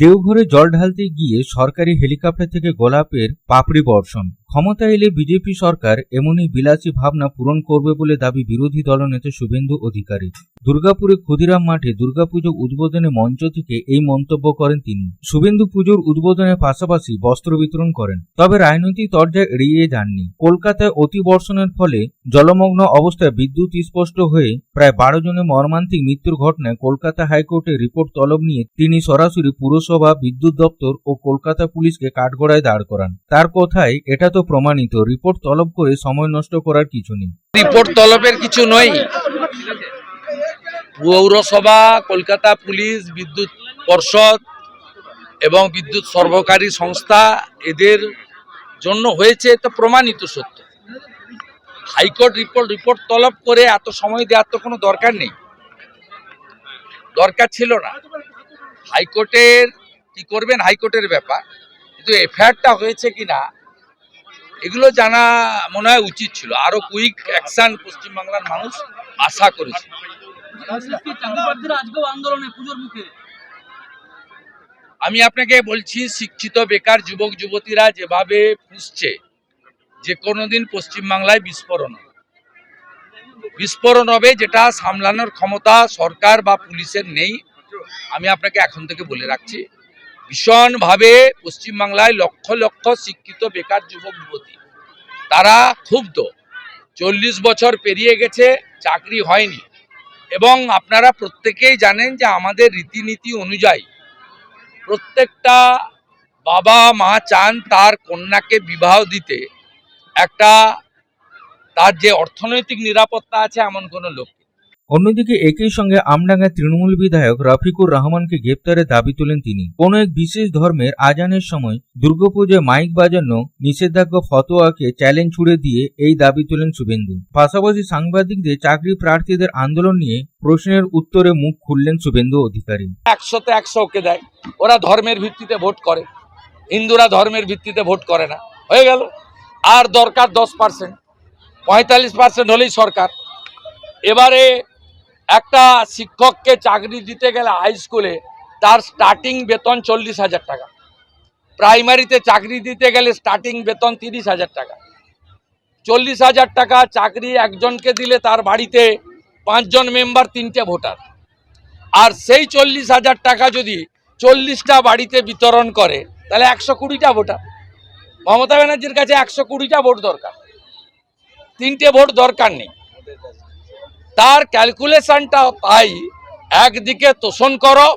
দেওঘরে জল ঢালতে গিয়ে সরকারি হেলিকপ্টার থেকে গোলাপের পাপড়ি বর্ষণ। ক্ষমতা এলে বিজেপি সরকার এমনই বিলাসী ভাবনা পূরণ করবে বলে দাবি বিরোধী দলনেতা শুভেন্দু অধিকারী। দুর্গাপুরে ক্ষুদিরাম মাঠে দুর্গাপুজো উদ্বোধনে মঞ্চ থেকে এই মন্তব্য করেন তিনি। শুভেন্দু পুজোর উদ্বোধনের পাশাপাশি বস্ত্র বিতরণ করেন। তবে রাজনৈতিক তরজা এড়িয়ে যাননি। কলকাতায় অতি বর্ষণের ফলে জলমগ্ন অবস্থায় বিদ্যুৎ স্পষ্ট হয়ে প্রায় বারো জনের মর্মান্তিক মৃত্যুর ঘটনায় কলকাতা হাইকোর্টে রিপোর্ট তলব নিয়ে তিনি সরাসরি পুরসভা, বিদ্যুৎ দপ্তর ও কলকাতা পুলিশকে কাঠগড়ায় দাঁড় করান। তার কথায়, এটা তো প্রমাণিত। রিপোর্ট তলব করে সময় নষ্ট করার কিছু নেই। রিপোর্ট তলবের কিছু নয়। পৌরসভা, কলকাতা পুলিশ, বিদ্যুৎ পর্ষদ এবং বিদ্যুৎ সর্বকারী সংস্থা এদের জন্য হয়েছে এটা প্রমাণিত সত্য। হাইকোর্ট রিপোর্ট রিপোর্ট তলব করে এত সময় দেওয়ার তো কোনো দরকার নেই। দরকার ছিল না। হাইকোর্টের কি করবেন? হাইকোর্টের ব্যাপার। কিন্তু এফআইআরটা হয়েছে কিনা? এগুলো জানা মনে হয় উচিত ছিল। আরও কুইক অ্যাকশন পশ্চিমবাংলার মানুষ আশা করেছে। আমি আপনাকে বলছি, শিক্ষিত, বেকার যুবক, যুবতীরা যেভাবে পুষছে, যে কোনোদিন পশ্চিমবাংলায় বিস্ফোরণ হবে। বিস্ফোরণ হবে যেটা সামলানোর ক্ষমতা সরকার বা পুলিশের নেই। আমি আপনাকে এখন থেকে বলে রাখছি। ভীষণভাবে পশ্চিমবাংলায় লক্ষ লক্ষ শিক্ষিত বেকার যুবক যুবতী। তারা ক্ষুব্ধ। চল্লিশ বছর পেরিয়ে গেছে, চাকরি হয়নি। এবং আপনারা প্রত্যেকেই জানেন যে আমাদের রীতিনীতি অনুযায়ী প্রত্যেকটা বাবা মা চান তার কন্যাকে বিবাহ দিতে। একটা তার যে অর্থনৈতিক নিরাপত্তা আছে, এমন কোনো লোক নেই। অন্যদিকে একই সঙ্গে আমডাঙ্গার তৃণমূল বিধায়ক রফিকুর রহমানকে গ্রেপ্তারের দাবি তোলেন তিনি। কোন এক বিশেষ ধর্মের আজানের সময় দুর্গাপুজোয় মাইক বাজানো, নিষেধাজ্ঞা ফতোয়াকে চ্যালেঞ্জ ছুড়ে দিয়ে এই দাবি তোলেন শুভেন্দু। পাশাপাশি সাংবাদিকদের চাকরি প্রার্থীদের আন্দোলন নিয়ে প্রশ্নের উত্তরে মুখ খুললেন শুভেন্দু অধিকারী। একশোতে একশো ওকে দেয়। ওরা ধর্মের ভিত্তিতে ভোট করে। হিন্দুরা ধর্মের ভিত্তিতে ভোট করে না। হয়ে গেল। আর দরকার দশ পার্সেন্ট পঁয়তাল্লিশ পার্সেন্ট হলেই সরকার। এবারে একটা শিক্ষককে চাকরি দিতে গেলে হাই স্কুলে তার স্টার্টিং বেতন চল্লিশ হাজার টাকা। প্রাইমারিতে চাকরি দিতে গেলে স্টার্টিং বেতন তিরিশ হাজার টাকা। চল্লিশ হাজার টাকা চাকরি একজনকে দিলে তার বাড়িতে পাঁচজন মেম্বার তিনটে ভোটার আর সেই চল্লিশ হাজার টাকা যদি চল্লিশটা বাড়িতে বিতরণ করে, তাহলে একশো কুড়িটা ভোটার মমতা ব্যানার্জির কাছে একশো কুড়িটা ভোট দরকার। তিনটে ভোট দরকার নেই। তার ক্যালকুলেশনটা পাই একদিকে তোষণ করো,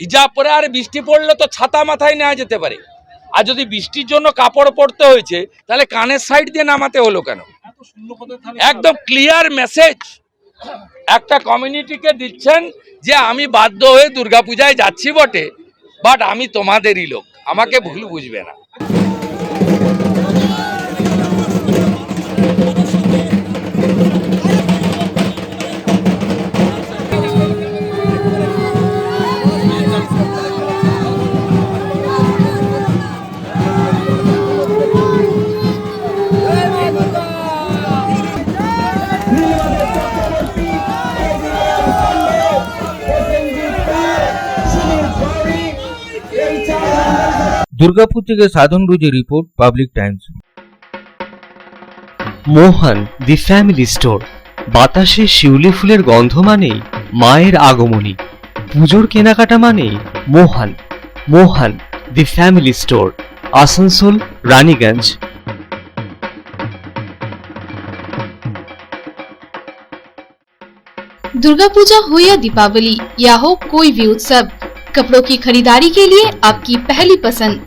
হিজাব পরে আর বৃষ্টি পড়লে তো ছাতা মাথায় নেওয়া যেতে পারে। আর যদি বৃষ্টির জন্য কাপড় পরতে হয়েছে, তাহলে কানের সাইড দিয়ে নামাতে হলো কেন? একদম ক্লিয়ার মেসেজ একটা কমিউনিটিকে দিচ্ছেন যে আমি বাধ্য হয়ে দুর্গাপূজায় যাচ্ছি বটে বাট আমি তোমাদেরই লোক। আমাকে ভুল বুঝবে না। দুর্গাপুর থেকে Sadhan রুজের report public times Mohan the family store বাতাসে শিউলি ফুলের গন্ধ মানেই মায়ের আগমনী পুজোর কেনাকাটা মানেই Mohan Mohan the family store Asansol Raniganj Durga Puja हो या दीपावली या हो कोई भी उत्सव कपड़ों की खरीदारी के लिए आपकी पहली पसंद